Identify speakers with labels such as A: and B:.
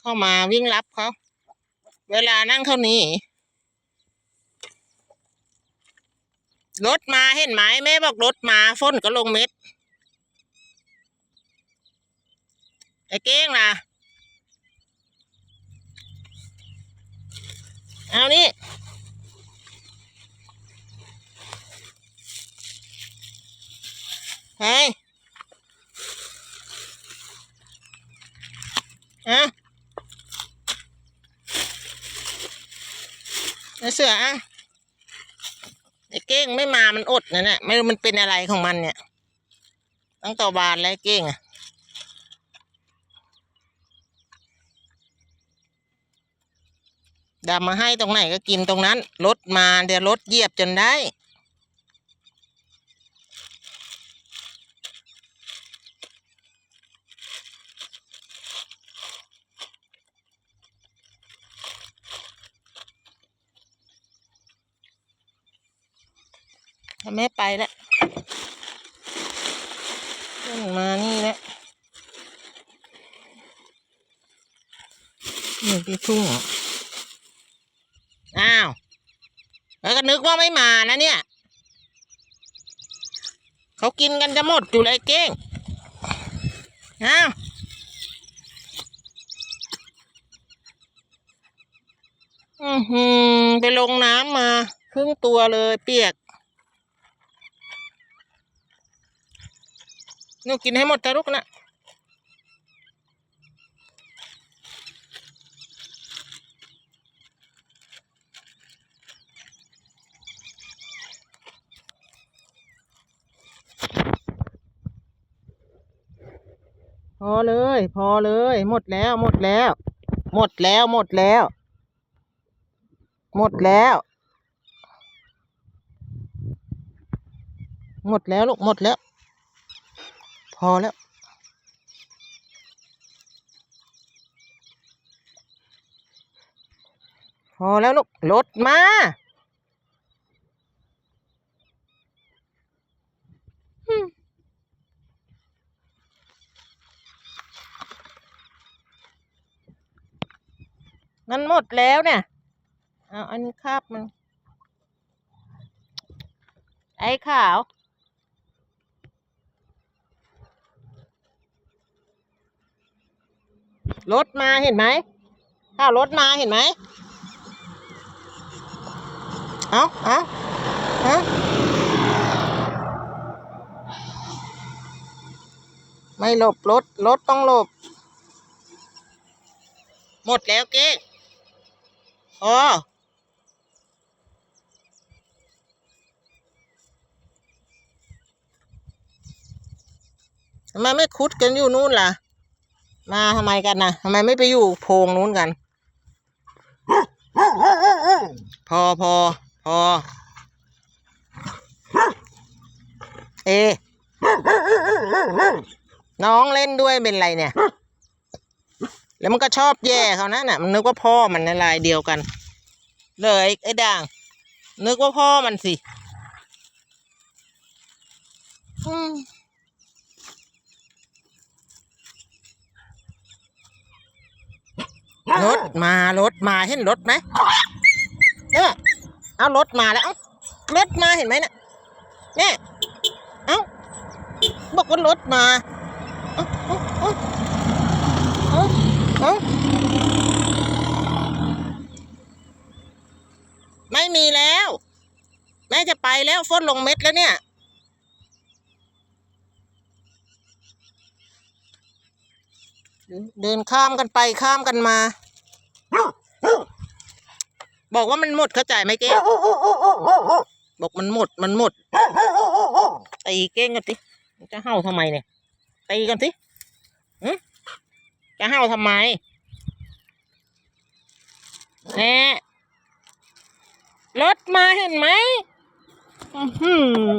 A: เข้ามาวิ่งรับเขา เวลานั่งเขานีรถมาเห็นไหมแม่บอกรถมาฝนก็ลงเม็ดไอ้เก้งล่ะเอานี่เฮ้ยอะ ไอเสืออะไอ้เก้งไม่มามันอดนะเนี่ยไม่รู้มันเป็นอะไรของมันเนี่ยตั้งต่อบานแล้วไอ้เก้งอะดำมาให้ตรงไหนก็กินตรงนั้นรถมาเดี๋ยวรถเหยียบจนได้ แม่ไปแล้วขึ้นมานี่แล้วนี่พี่ทุ่งออ้าว แล้วก็นึกว่าไม่มานะเนี่ย เขากินกันจะหมดอยู่เลยเก้ง อ้าวอือหือไปลงน้ำมา ครึ่งตัวเลยเปียก นูกินให้หมดจ้ะลูกนะพอเลย พอเลย หมดแล้ว หมดแล้ว หมดแล้ว หมดแล้ว หมดแล้ว หมดแล้วลูกหมดแล้ว พอแล้ว พอแล้วลูกรถมา มันหมดแล้วเนี่ย เอาอันนี้คาบมัน ไอ้ขาว รถมาเห็นไหมถ้าวรถมาเห็นไหมเอาเอาเอาไม่หลบรถรถต้องหลบ หมดแล้วเก้งพอทำไมไม่คุดกันอยู่นู่นล่ะ มาทำไมกันนะทำไมไม่ไปอยู่โพงนู้นกัน พอพอพอ เอ น้องเล่นด้วยเป็นไรเนี่ย แล้วมันก็ชอบแย่เขานะน่ะ มันนึกว่าพ่อมันในลายเดียวกัน เลยไอ้ด่าง นึกว่าพ่อมันสิ อืม รถมารถมาเห็นรถไหมเนี่ยเอารถมาแล้ว เอ้ารถมาเห็นไหมเนี่ยเนี่ยเอ้าบอกว่ารถมาเอ้าเอ้าเอ้าเอ้าเอ้าไม่มีแล้ว แม่จะไปแล้วฝนลงเม็ดแล้วเนี่ยเดินข้ามกันไปข้ามกันมา บอกว่ามันหมดเข้าใจไหมเก้งบอกมันหมดมันหมดตีเก้งกันสิจะเห่าทำไมเนี่ยตีกันสิหึจะเห่าทำไมแน่รถมาเห็นไหมอื้อหือ